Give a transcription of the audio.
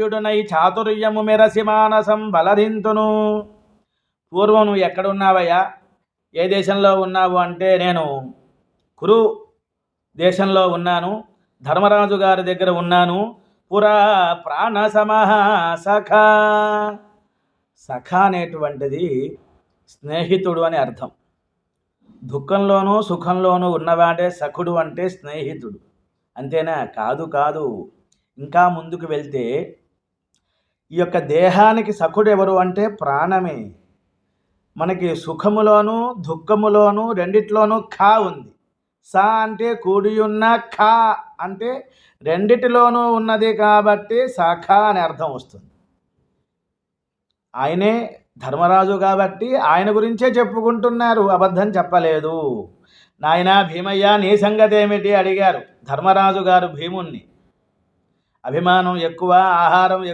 యుడునై చాతుర్యము మెరసి మానసం బలధింతును. పూర్వం నువ్వు ఎక్కడున్నావయ్యా? ఏ దేశంలో ఉన్నావు అంటే నేను కురు దేశంలో ఉన్నాను. ధర్మరాజు గారి దగ్గర ఉన్నాను. పురా ప్రాణ సమహ సఖ. సఖ అనేటువంటిది స్నేహితుడు అని అర్థం. దుఃఖంలోనూ సుఖంలోనూ ఉన్నవాడే సఖుడు అంటే స్నేహితుడు. అంతేనా? కాదు కాదు. ఇంకా ముందుకు వెళ్తే ఈ యొక్క దేహానికి సఖుడు ఎవరు అంటే ప్రాణమే. మనకి సుఖములోను దుఃఖములోను రెండిట్లోనూ ఖా ఉంది. సా అంటే కూడి ఉన్న ఖా అంటే రెండిటిలోనూ ఉన్నది కాబట్టి సఖ అని అర్థం వస్తుంది. ఆయనే ధర్మరాజు కాబట్టి ఆయన గురించే చెప్పుకుంటున్నారు. అబద్ధం చెప్పలేదు. నాయన భీమయ్య నీ సంగతి ఏమిటి అడిగారు ధర్మరాజు గారు భీముణ్ణి. అభిమానం ఎక్కువ ఆహారం ఎక్కువ